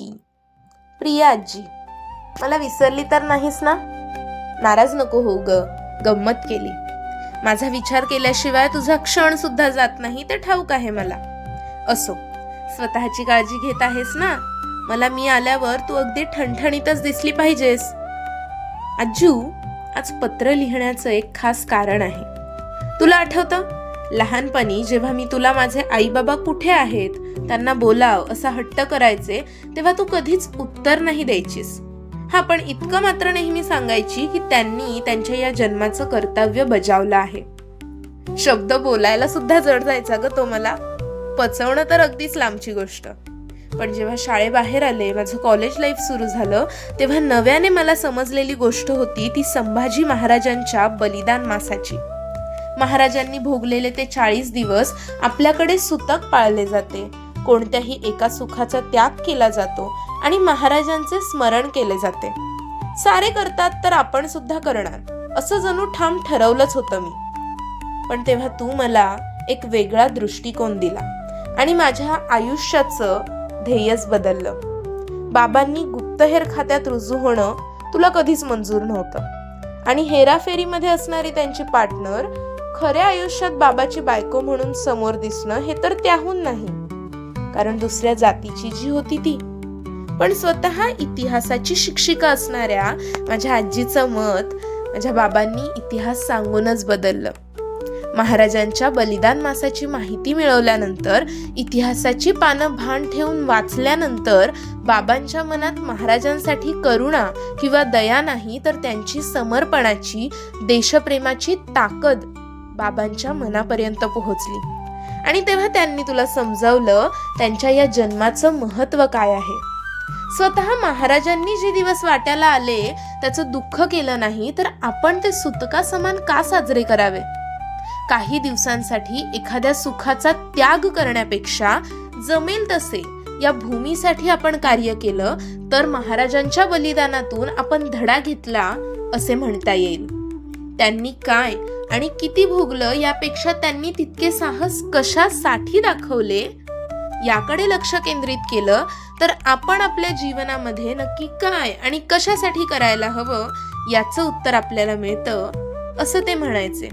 नक्की प्रिया आजी मला विसरली तर नाहीस ना? नाराज नको हो ग गंमत केली. माझा विचार केल्याशिवाय तुझा क्षण सुद्धा जात नाही ते ठाऊक आहे मला. असो स्वतःची काळजी घेत आहेस ना? मला मी आल्यावर तू अगदी ठणठणीतच दिसली पाहिजेस. आजू आज पत्र लिहिण्याचं एक खास कारण आहे. तुला आठवतं? लहानपणी जेव्हा मी तुला माझे आई बाबा कुठे आहेत त्यांना बोलाव असा हट्ट करायचे तेव्हा तू कधीच उत्तर नाही द्यायचीस. हा पण इतकं मात्र नेहमी सांगायची की त्यांनी त्यांच्या या जन्माचं कर्तव्य बजावलं आहे. शब्द बोलायला सुद्धा जड जायचा ग तो मला. पचवणं तर अगदीच लांबची गोष्ट. पण जेव्हा शाळेबाहेर आले माझं कॉलेज लाईफ सुरू झालं तेव्हा नव्याने मला समजलेली गोष्ट होती ती संभाजी महाराजांच्या बलिदान मासाची. महाराजांनी भोगलेले ते चाळीस दिवस आपल्याकडे सुतक पाळले जाते. कोणत्याही एका सुखाचा त्याग केला जातो आणि महाराजांचे स्मरण केले जाते. सारे करतात तर आपण सुद्धा करणार असं जणू ठाम ठरवलंच होतं मी. पण तेव्हा तू मला एक वेगळा दृष्टिकोन दिला आणि माझ्या आयुष्याचं ध्येयच बदललं. बाबांनी गुप्तहेर खात्यात रुजू होणं तुला कधीच मंजूर नव्हतं. आणि हेराफेरीमध्ये असणारी त्यांची पार्टनर खऱ्या आयुष्यात बाबाची बायको म्हणून समोर दिसणं हे तर त्याहून नाही. कारण दुसऱ्या जातीची जी होती ती. पण स्वतः इतिहासाची शिक्षिका असणाऱ्या माझ्या आजीचं मत माझ्या बाबांनी इतिहास सांगूनच बदललं. महाराजांच्या बलिदान मासाची माहिती मिळवल्यानंतर इतिहासाची पानं भान ठेवून वाचल्यानंतर बाबांच्या मनात महाराजांसाठी करुणा किंवा दया नाही तर त्यांची समर्पणाची देशप्रेमाची ताकद बाबांच्या मनापर्यंत पोहोचली. आणि तेव्हा त्यांनी तुला समजावलं त्यांच्या या जन्माचं महत्त्व काय आहे. स्वतः महाराजांनी जे दिवस वाट्याला आले त्याचं दुःख केलं नाही तर आपण ते सुतका समान का साजरे करावे? काही दिवसांसाठी एखाद्या सुखाचा त्याग करण्यापेक्षा जमेल तसे या भूमीसाठी आपण कार्य केलं तर महाराजांच्या बलिदानातून आपण धडा घेतला असे म्हणता येईल. त्यांनी काय आणि किती भोगलं यापेक्षा त्यांनी तितके साहस कशासाठी दाखवले? याकडे लक्ष केंद्रित केलं तर आपण आपल्या जीवनामध्ये नक्की काय आणि कशासाठी करायला हवं याचं उत्तर आपल्याला मिळतं असं ते म्हणायचे.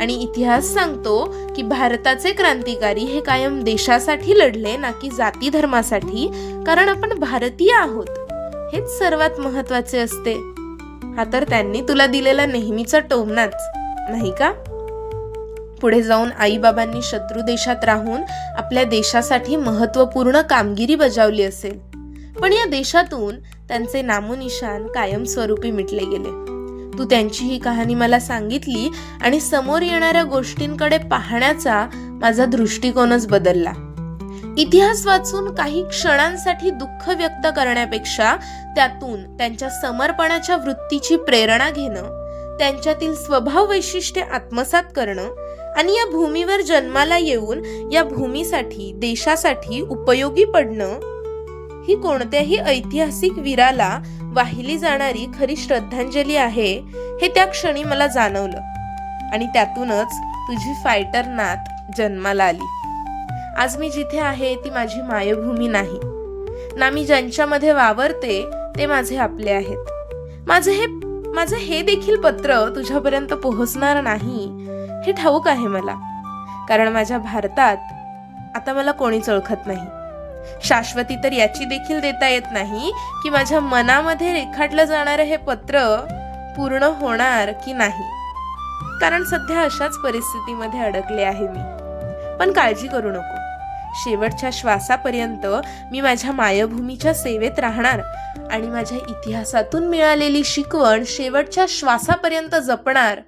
आणि इतिहास सांगतो की भारताचे क्रांतिकारी हे कायम देशासाठी लढले ना की जाती धर्मासाठी कारण आपण भारतीय आहोत. हेच सर्वात महत्त्वाचे असते. हा तर त्यांनी तुला दिलेला नेहमीचा टोमनाच नाही का? पुढे जाऊन आईबाबांनी शत्रू देशात राहून आपल्या देशासाठी महत्त्वपूर्ण कामगिरी बजावली असेल. पण या देशातून त्यांचे नामोनिशान कायमस्वरूपी मिटले गेले. तू त्यांची ही कहाणी मला सांगितली आणि समोर येणाऱ्या गोष्टींकडे पाहण्याचा माझा दृष्टिकोनच बदलला. इतिहास वाचून काही क्षणांसाठी दुःख व्यक्त करण्यापेक्षा त्यातून त्यांच्या समर्पणाच्या वृत्तीची प्रेरणा घेणं त्यांच्यातील स्वभाव वैशिष्ट्ये आत्मसात करणं आणि या भूमीवर जन्माला येऊन या भूमीसाठी देशासाठी उपयोगी पडणं ही कोणत्याही ऐतिहासिक वीराला वाहिली जाणारी खरी श्रद्धांजली आहे हे त्या क्षणी मला जाणवलं. आणि त्यातूनच तुझी फायटर नात जन्माला आली. आज मी जिथे आहे ती माझी मायभूमी नाही. ना मी ज्यांच्यामध्ये वावरते ते माझे आपले आहेत. माझं हे माझं हे देखील पत्र तुझ्यापर्यंत पोहोचणार नाही हे ठाऊक आहे मला. कारण माझ्या भारतात आता मला कोणीच ओळखत नाही. शाश्वती तर याची देखील देता येत नाही की माझ्या मनामध्ये रेखाटलं जाणारं हे पत्र पूर्ण होणार की नाही. कारण सध्या अशाच परिस्थितीमध्ये अडकले आहे मी. पण काळजी करू नको. शेवटच्या श्वासापर्यंत मी माझ्या मायभूमीच्या सेवेत राहणार आणि माझ्या इतिहासातून मिळालेली शिकवण शेवटच्या श्वासापर्यंत जपणार